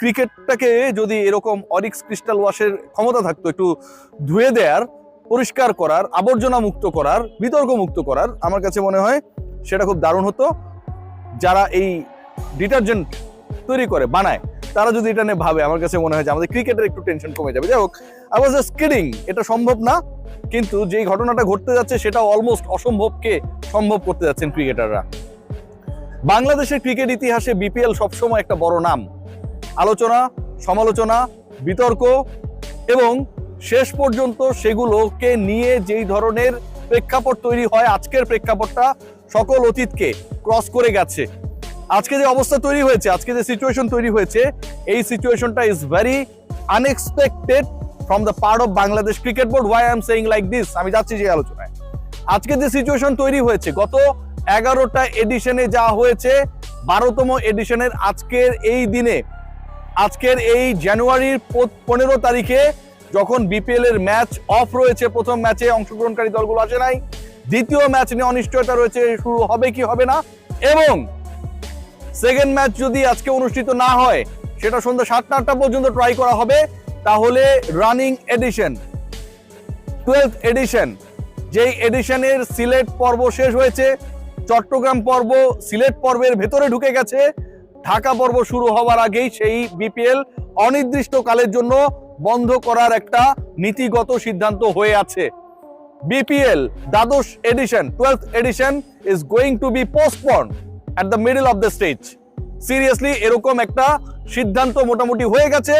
ক্রিকেটটাকে যদি এরকম অরিক্স ক্রিস্টাল ওয়াশের ক্ষমতা থাকতো, একটু ধুয়ে দেওয়ার পরিষ্কার করার, আবর্জনা মুক্ত করার, বিতর্ক মুক্ত করার, আমার কাছে মনে হয় সেটা খুব দারুণ হতো। যারা এই ডিটারজেন্ট তৈরি করে, বানায়, তারা যদি এটা নিয়ে ভাবে, আমার কাছে মনে হয় যে আমাদের ক্রিকেটের একটু টেনশন কমে যাবে। যাই হোক আই ওয়াজ জাস্ট কিডিং এটা সম্ভব না, কিন্তু যেই ঘটনাটা ঘটতে যাচ্ছে সেটা অলমোস্ট অসম্ভবকে সম্ভব করতে যাচ্ছেন ক্রিকেটাররা। বাংলাদেশের ক্রিকেট ইতিহাসে বিপিএল সবসময় একটা বড় নাম। আলোচনা, সমালোচনা, বিতর্ক এবং শেষ পর্যন্ত সেগুলোকে নিয়ে যেই ধরনের প্রেক্ষাপট তৈরি হয়, আজকের প্রেক্ষাপটটা সকল অতীতকে ক্রস করে গেছে। আজকে যে অবস্থা তৈরি হয়েছে, আজকে যে সিচুয়েশন তৈরি হয়েছে, এই সিচুয়েশনটা is very unexpected from the part of Bangladesh cricket board why am saying like this আমি যাচ্ছি যে আলোচনায়। আজকে যে সিচুয়েশন তৈরি হয়েছে, গত এগারোটা এডিশনে যা হয়েছে, বারোতম এডিশনের আজকের এই দিনে আজকের এই জানুয়ারির পনেরো তারিখে যখন বিপিএল এর ম্যাচ অফ রয়েছে, প্রথম ম্যাচে অংশগ্রহণকারী দলগুলো আসে নাই, দ্বিতীয় ম্যাচ নিয়ে অনিশ্চয়তা রয়েছে, শুরু হবে কি হবে না, এবং সেকেন্ড ম্যাচ যদি আজকে অনুষ্ঠিত না হয়, সেটা সন্ধ্যা সাতটা আটটা পর্যন্ত ট্রাই করা হবে, তাহলে রানিং এডিশন টুয়েলথ এডিশন যেই এডিশনের সিলেট পর্ব শেষ হয়েছে, চট্টগ্রাম পর্ব সিলেট পর্বের ভেতরে ঢুকে গেছে ঢাকা পর্ব শুরু হওয়ার আগেই সেই বিপিএল অনির্দিষ্টকালের জন্য বন্ধ করার একটা নীতিগত সিদ্ধান্ত হয়ে আছে। বিপিএল দ্বাদশ edition twelfth edition is going to be postpone at the middle of the stage seriously এরকম একটা সিদ্ধান্ত মোটামুটি হয়ে গেছে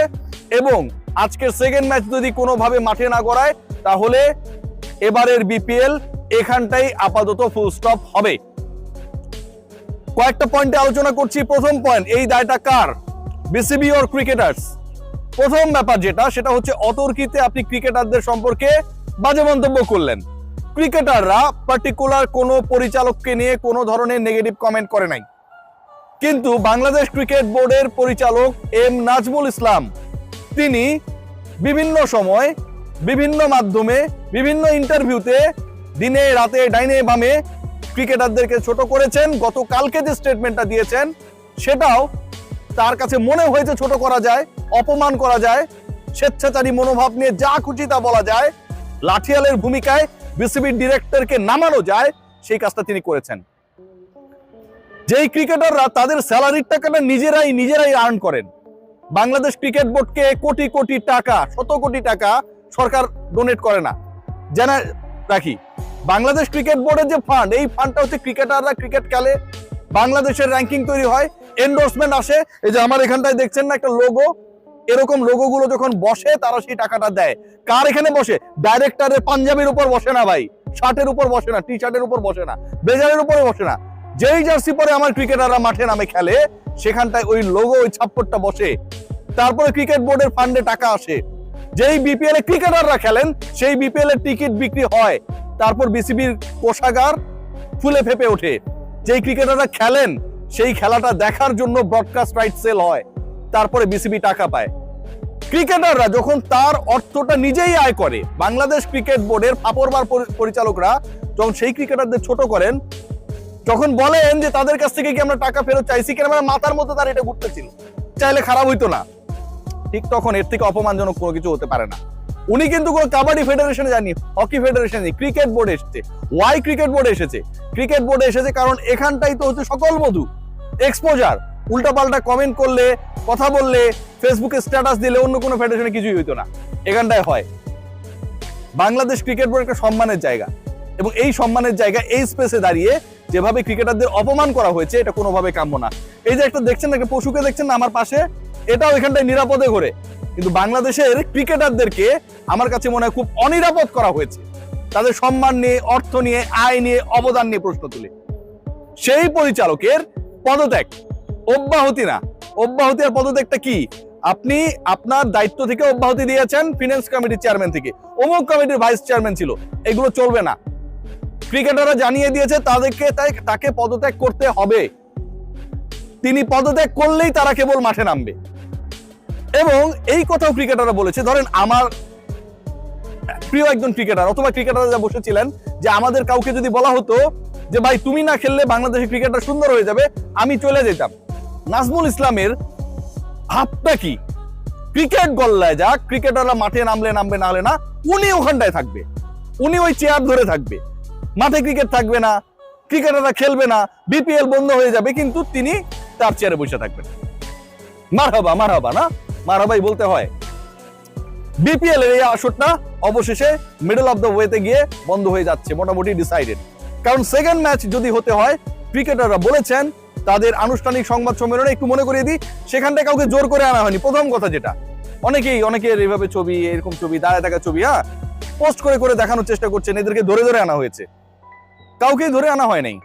এবং আজকের সেকেন্ড ম্যাচ যদি কোনোভাবে মাঠে না করায় তাহলে এবারের বিপিএল এখানটাই আপাতত ফুল স্টপ হবে। কয়েকটা পয়েন্টে আলোচনা করছি। প্রথম পয়েন্ট এই দায়টা কার? বিসিবি ওর ক্রিকেটার্স প্রথম ব্যাপার যেটা, সেটা হচ্ছে অতর্কিতে আপনি ক্রিকেটারদের সম্পর্কে বাজে মন্তব্য করলেন। ক্রিকেটাররা পার্টিকুলার কোনো পরিচালককে নিয়ে কোনো ধরনের নেগেটিভ কমেন্ট করে নাই। কিন্তু বাংলাদেশ ক্রিকেট বোর্ডের পরিচালক এম নাজমুল ইসলাম, তিনি বিভিন্ন সময় বিভিন্ন মাধ্যমে, বিভিন্ন ইন্টারভিউতে দিনে, রাতে, ডাইনে, বামে ক্রিকেটারদেরকে ছোট করেছেন, গতকালকে যে স্টেটমেন্টটা দিয়েছেন, সেটাও তার কাছে মনে হয়েছে ছোট করা যায়, অপমান করা যায়, স্বেচ্ছাচারী মনোভাব নিয়ে যা খুশি তা বলা যায়, লাঠিয়ালের ভূমিকায় বিসিবির ডিরেক্টরকে নামানো যায়, সেই কাজটা তিনি করেছেন। যেই ক্রিকেটাররা তাদের স্যালারির টাকাটা নিজেরাই নিজেরাই আর্ন করেন। বাংলাদেশ ক্রিকেট বোর্ডকে কোটি কোটি টাকা, শত কোটি টাকা সরকার ডোনেট করে না। জানা রাখি বাংলাদেশ ক্রিকেট বোর্ডের যে ফান্ড এই ফান্ডটা হচ্ছে ক্রিকেটাররা ক্রিকেট খেলে। বাংলাদেশের র্যাঙ্কিং তৈরি হয় এন্ডোর্সমেন্ট আসে। এই যে আমার এখানটায় দেখছেন না একটা লোগো এরকম লোগোগুলো যখন বসে, তারা সেই টাকাটা দেয়। কার এখানে বসে? ডাইরেক্টরের পাঞ্জাবির উপর বসে না ভাই। শার্টের উপর বসে না টি শার্টের উপর বসে না, ব্লেজারের উপরে বসে না। যেই জার্সি পরে আমার ক্রিকেটাররা মাঠে নামে খেলে, সেখানটায় ওই লোগো ওই ছাপ্পরটা বসে। তারপরে ক্রিকেট বোর্ডের ফান্ডে টাকা আসে। যেই বিপিএল এ ক্রিকেটাররা খেলেন, সেই বিপিএল এর টিকিট বিক্রি হয়। তারপর বিসিবির কোষাগার ফুলে ফেপে ওঠে। যেই ক্রিকেটাররা খেলেন, সেই খেলাটা দেখার জন্য ব্রডকাস্ট রাইট সেল হয়। তারপরে বিসিবি টাকা পায়। ক্রিকেটাররা যখন তার অর্থটা নিজেই আয় করে, বাংলাদেশ ক্রিকেট বোর্ডের ফাপরবার পরি- পরিচালকরা যখন সেই ক্রিকেটারদের ছোট করেন, যখন বলেন যে তাদের কাছ থেকে কি আমরা টাকা ফেরত চাইছি কেন আমার মাথার মধ্যে তার এটা ঘুরতেছিল। চাইলে খারাপ হইতো না। ঠিক তখন এর থেকে অপমানজনক কোনো কিছু হতে পারে না। উনি কিন্তু কোনো কাবাডি ফেডারেশনে যাননি হকি ফেডারেশনে ক্রিকেট বোর্ডে এসেছে। ওয়াই ক্রিকেট বোর্ডে এসেছে? ক্রিকেট বোর্ডে এসেছে কারণ এখানটাই তো হচ্ছে সকল মধু। এক্সপোজার উল্টাপাল্টা কমেন্ট করলে, কথা বললে ফেসবুকে স্ট্যাটাস দিলে অন্য কোনো ফেডারেশনে কিছুই হইতো না। এখানটায় হয়। বাংলাদেশ ক্রিকেট বোর্ড একটা সম্মানের জায়গা। এবং এই সম্মানের জায়গা, এই স্পেসে দাঁড়িয়ে যেভাবে ক্রিকেটারদের অপমান করা হয়েছে, এটা কোনোভাবে কাম্য না। এই যে একটা দেখছেন একটা পশুকে দেখছেন না আমার পাশে? এটাও এখানটায় নিরাপদে ঘোরে। কিন্তু বাংলাদেশের ক্রিকেটারদেরকে আমার কাছে মনে হয় খুব অনিরাপদ করা হয়েছে। তাদের সম্মান নিয়ে, অর্থ নিয়ে, আয় নিয়ে, অবদান নিয়ে প্রশ্ন তুলে। সেই পরিচালকের পদত্যাগ অব্যাহতি না। অব্যাহতি আর পদত্যাগটা কি? আপনি আপনার দায়িত্ব থেকে অব্যাহতি দিয়েছেন ফিনান্স কমিটির চেয়ারম্যান থেকে। অমুক কমিটির ভাইস চেয়ারম্যান ছিল। এগুলো চলবে না। ক্রিকেটাররা জানিয়ে দিয়েছে তাদেরকে তাই তাকে পদত্যাগ করতে হবে। তিনি পদত্যাগ করলেই তারা কেবল মাঠে নামবে। এবং এই কথাও ক্রিকেটাররা বলেছে, ধরেন আমার প্রিয় একজন ক্রিকেটার, অথবা ক্রিকেটাররা যা বসেছিলেন, যে আমাদের কাউকে যদি বলা হতো যে, ভাই, তুমি না খেললে বাংলাদেশের ক্রিকেটটা সুন্দর হয়ে যাবে, আমি চলে যেতাম। নাজমুল ইসলামের ভাবটা কি? ক্রিকেট গল্লায় যাক, ক্রিকেটাররা মাঠে নামলে নামবে, না হলে না, উনি ওখানটায় থাকবে। উনি ওই চেয়ার ধরে থাকবে। মাঠে ক্রিকেট থাকবে না, ক্রিকেটাররা খেলবে না, বিপিএল বন্ধ হয়ে যাবে, কিন্তু তিনি তার চেয়ারে বসে থাকবেন। মারহাবা মারহাবা, না? মারহাবাই বলতে হয়। বিপিএল এর এই আসরটা অবশেষে মিডল অফ দ্য ওয়েতে গিয়ে বন্ধ হয়ে যাচ্ছে, মোটামুটি ডিসাইডেড কারণ সেকেন্ড ম্যাচ যদি হতে হয় ক্রিকেটাররা বলেছেন, তাদের আনুষ্ঠানিক সংবাদ সম্মেলনে একটু মনে করিয়ে দিই, সেখানটায় কাউকে জোর করে আনা হয়নি। প্রথম কথা যেটা, অনেকেই, অনেকের এইভাবে ছবি, এরকম ছবি, দাঁড়ায় থাকা ছবি হ্যাঁ পোস্ট করে করে দেখানোর চেষ্টা করছেন, এদেরকে ধরে ধরে আনা হয়েছে। কাউকেই ধরে আনা হয় নাই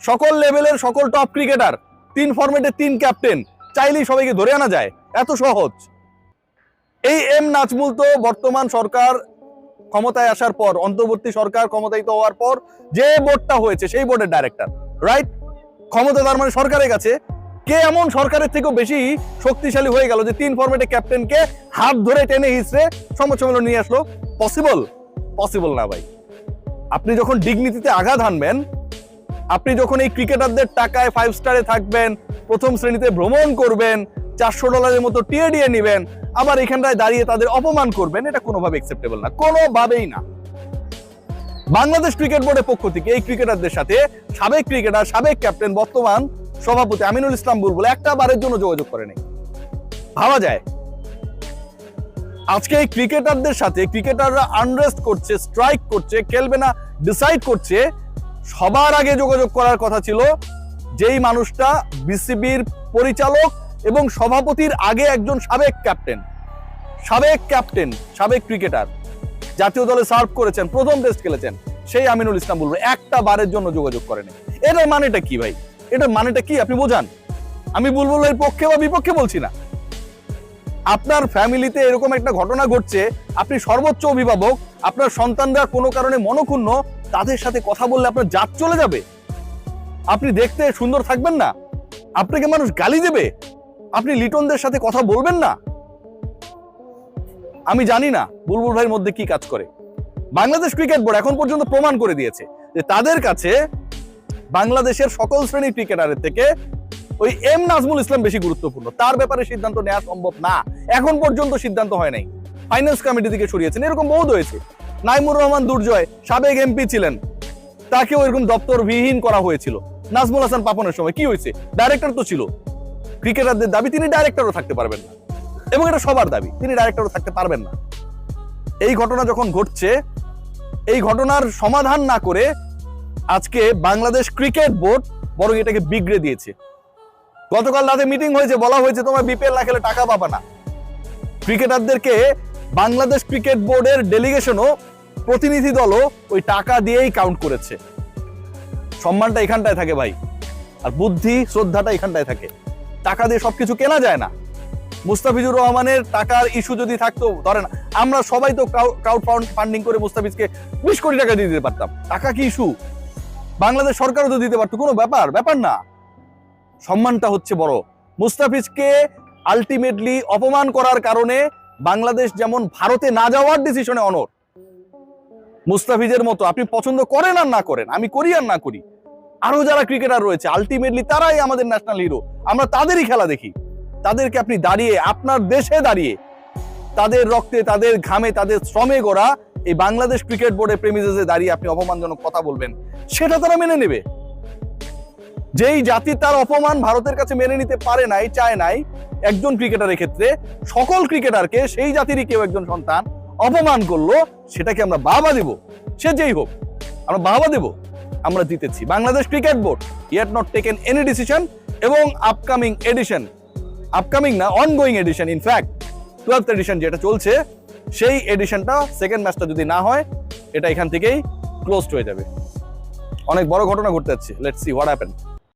সকল লেভেলের সকল টপ ক্রিকেটার তিন ফরম্যাটের তিন ক্যাপ্টেন চাইলেই সবাইকে ধরে আনা যায়। এত সহজ। এই এম নাজমুল তো বর্তমান সরকার ক্ষমতায় আসার পর, অন্তর্বর্তী সরকার ক্ষমতায়িত হওয়ার পর যে বোর্ডটা হয়েছে, সেই বোর্ডের ডাইরেক্টর রাইট ক্ষমতা তার মানে সরকারের কাছে। কে এমন সরকারের থেকেও বেশি শক্তিশালী হয়ে গেল যে, তিন ফরম্যাটে ক্যাপ্টেনকে হাত ধরে টেনে হিসড়ে সংবাদ সম্মেলন নিয়ে আসলো? পসিবল পসিবল না ভাই। আপনি যখন ডিগনিটিতে আঘাত হানবেন, আপনি যখন এই ক্রিকেটারদের টাকায় ফাইভ স্টারে থাকবেন, প্রথম শ্রেণীতে ভ্রমণ করবেন চারশো ডলারের মতো টিয়ে দিয়ে নিবেন। আবার এখানটায় দাঁড়িয়ে তাদের অপমান করবেন, এটা কোনোভাবে একসেপ্টেবল না, কোনোভাবেই না। বাংলাদেশ ক্রিকেট বোর্ডের পক্ষ থেকে এই ক্রিকেটারদের সাথে সাবেক ক্রিকেটার, সাবেক ক্যাপ্টেন, বর্তমান সভাপতি আমিনুল ইসলাম বুলবুল একটা বারের জন্য যোগাযোগ করে নেই। ভাবা যায়। আজকে এই ক্রিকেটারদের সাথে ক্রিকেটাররা আনরেস্ট করছে স্ট্রাইক করছে, খেলবে না ডিসাইড করছে, সবার আগে যোগাযোগ করার কথা ছিল, যেই মানুষটা বিসিবির পরিচালক এবং সভাপতির আগে একজন সাবেক ক্যাপ্টেন। সাবেক ক্যাপ্টেন, সাবেক ক্রিকেটার। জাতীয় দলে সার্ভ করেছেন, প্রথম টেস্ট খেলেছেন সেই আমিনুল ইসলাম বলব একটা বারের জন্য যোগাযোগ করেনি। এটার মানেটা কি ভাই? এটার মানেটা কি আপনি বোঝান? আমি বুলবুল এর পক্ষে বা বিপক্ষে বলছি না। আপনার ফ্যামিলিতে এরকম একটা ঘটনা ঘটছে, আপনি সর্বোচ্চ অভিভাবক, আপনার সন্তানরা কোনো কারণে মনক্ষুণ্ণ, তাদের সাথে কথা বললে আপনার জাত চলে যাবে। আপনি দেখতে সুন্দর থাকবেন না। আপনাকে মানুষ গালি দেবে। আপনি লিটনদের সাথে কথা বলবেন না? আমি জানি না বুলবুল ভাইয়ের মধ্যে কি কাজ করে। বাংলাদেশ ক্রিকেট বোর্ড এখন পর্যন্ত প্রমাণ করে দিয়েছে যে তাদের কাছে বাংলাদেশের সকল শ্রেণির ক্রিকেটারের থেকে ওই এম নাজমুল ইসলাম বেশি গুরুত্বপূর্ণ। তার ব্যাপারে সিদ্ধান্ত নেওয়া সম্ভব না। এখন পর্যন্ত সিদ্ধান্ত হয় নাই। ফাইন্যান্স কমিটি থেকে সরিয়েছেন। এরকম বহুত হয়েছে। নাইমুর রহমান দুর্জয় সাবেক এমপি ছিলেন। তাকেও এরকম দপ্তর বিহীন করা হয়েছিল। নাজমুল হাসান পাপনের সময়। কি হয়েছে? ডাইরেক্টর তো ছিল। ক্রিকেটারদের দাবি, তিনি ডাইরেক্টরও থাকতে পারবেন না। এবং এটা সবার দাবি, তিনি ডাইরেক্টরও থাকতে পারবেন না। এই ঘটনা যখন ঘটছে, এই ঘটনার সমাধান না করে আজকে বাংলাদেশ ক্রিকেট বোর্ড বরং এটাকে বিগড়ে দিয়েছে। গতকাল রাতে মিটিং হয়েছে, বলা হয়েছে, তোমার বিপিএল না খেলে টাকা পাবা না। ক্রিকেটারদেরকে বাংলাদেশ ক্রিকেট বোর্ডের ডেলিগেশনও প্রতিনিধি দলও ওই টাকা দিয়েই কাউন্ট করেছে। সম্মানটা এখানটায় থাকে ভাই, আর বুদ্ধি, শ্রদ্ধাটা এখানটায় থাকে। টাকা দিয়ে সবকিছু কেনা যায় না। মুস্তাফিজুর রহমানের টাকার ইস্যু যদি থাকতো, ধরেন আমরা সবাই তো ক্রাউড ফান্ডিং করে মুস্তাফিজকে বিশ কোটি টাকা দিয়ে দিতে পারতাম। টাকা কি ইস্যু বাংলাদেশ সরকারও তো দিতে পারতো, কোনো ব্যাপার ব্যাপার না। সম্মানটা হচ্ছে বড়। মুস্তাফিজকে আলটিমেটলি অপমান করার কারণে বাংলাদেশ যেমন ভারতে না যাওয়ার ডিসিশনে অনর মুস্তাফিজের মতো, আপনি পছন্দ করেন আর না করেন, আমি করি আর না করি। আরও যারা ক্রিকেটার রয়েছে আলটিমেটলি তারাই আমাদের ন্যাশনাল হিরো আমরা তাদেরই খেলা দেখি। তাদেরকে আপনি দাঁড়িয়ে, আপনার দেশে দাঁড়িয়ে, তাদের রক্তে, তাদের ঘামে, তাদের শ্রমে গড়া এই বাংলাদেশ ক্রিকেট বোর্ডের প্রেমিসে দাঁড়িয়ে আপনি অপমানজনক কথা বলবেন। সেটা তারা মেনে নেবে। যেই জাতি তার অপমান ভারতের কাছে মেনে নিতে পারে নাই, চায় নাই, একজন ক্রিকেটারের ক্ষেত্রে সকল ক্রিকেটারকে সেই জাতিরই কেউ একজন সন্তান অপমান করল, সেটাকে আমরা বাবা দেব। সে যেই হোক, আমরা বাবা দেব। আমরা জিতেছি। Bangladesh cricket board year not taken any decision এবং আপকামিং এডিশন আপকামিং না ongoing edition in fact twelfth edition যেটা চলছে, সেই এডিশনটা সেকেন্ড ম্যাচটা যদি না হয়, এটা এখান থেকেই ক্লোজড হয়ে যাবে। অনেক বড় ঘটনা ঘটতে যাচ্ছে। Let's see what happen